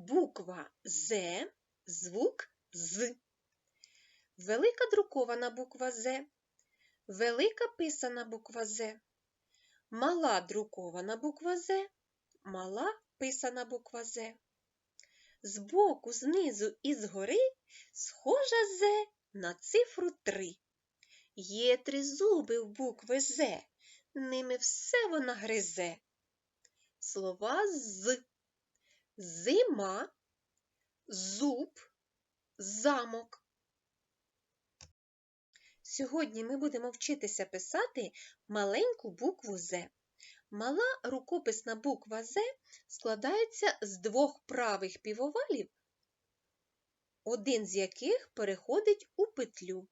буква З, звук З. Велика друкована буква З, велика писана буква З, мала друкована буква З, мала писана буква З. Збоку, знизу і згори схожа З на цифру 3. Є три зуби в букви З, ними все вона гризе. Слова з зима, зуб, замок. Сьогодні ми будемо вчитися писати маленьку букву З. Мала рукописна буква З складається з двох правих півовалів, один з яких переходить у петлю.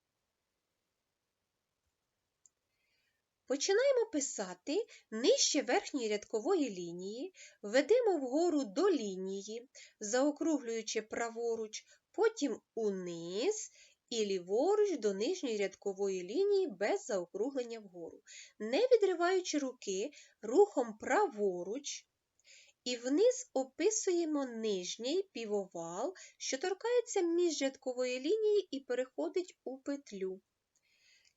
Починаємо писати нижче верхньої рядкової лінії, ведемо вгору до лінії, заокруглюючи праворуч, потім униз і ліворуч до нижньої рядкової лінії без заокруглення вгору, не відриваючи руки рухом праворуч. І вниз описуємо нижній півовал, що торкається між рядкової лінії і переходить у петлю.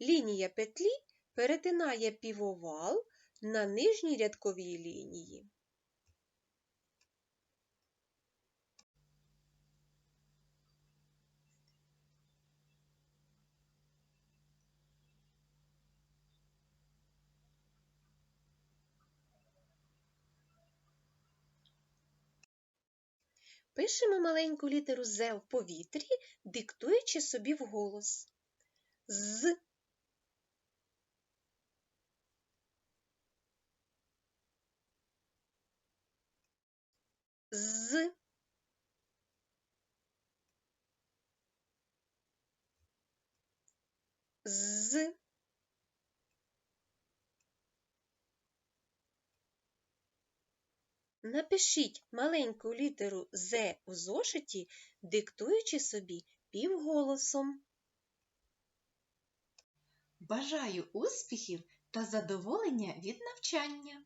Лінія петлі перетинає півовал на нижній рядковій лінії. Пишемо маленьку літеру З в повітрі, диктуючи собі вголос. З з з Напишіть маленьку літеру З у зошиті, диктуючи собі півголосом. Бажаю успіхів та задоволення від навчання!